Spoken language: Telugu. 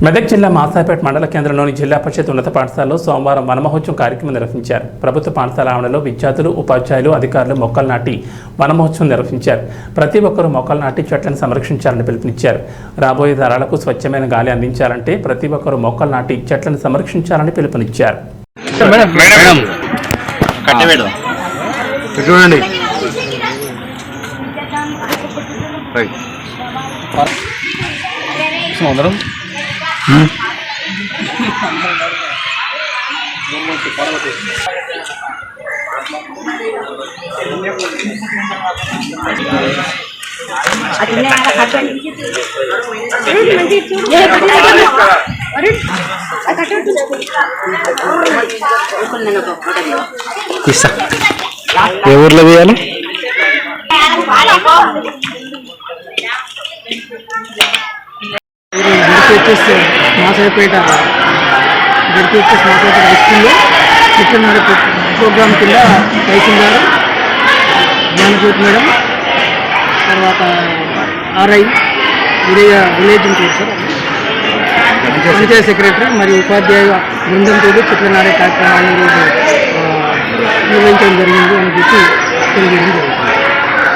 మెదక్ జిల్లా మాసాపేట మండల కేంద్రంలోని జిల్లా పరిషత్ ఉన్నత పాఠశాలలో సోమవారం వనమహోత్సవం కార్యక్రమం నిర్వహించారు. ప్రభుత్వ పాఠశాల ఆవరణలో విద్యార్థులు ఉపాధ్యాయులు అధికారులు మొక్కలు నాటి వనమహోత్సవం నిర్వహించారు. ప్రతి ఒక్కరూ మొక్కలు నాటి చెట్లను సంరక్షించాలని పిలుపునిచ్చారు. రాబోయే తరాలకు స్వచ్ఛమైన గాలి అందించాలంటే ప్రతి ఒక్కరూ మొక్కలు నాటి చెట్లను సంరక్షించాలని పిలుపునిచ్చారు. చూడండి. అందరం ఇస్తా ఏ ఊర్లో వేయాలి? వచ్చేసి మాసాయిపేట గడిపి వచ్చేసి మాసాయిపేట స్కూల్లో చిట్టనాడు ప్రోగ్రామ్ కింద తహసీల్దార్ జ్ఞానజ్యోతి మేడం తర్వాత ఆర్ఐ విలేజ్ విలేజ్ ఉంటుంది సార్. పంచాయత్ సెక్రటరీ మరియు ఉపాధ్యాయ బృందంతో నాడే కార్యక్రమాన్ని ఈరోజు నిర్వహించడం జరిగింది అని చెప్పి తెలియజేయడం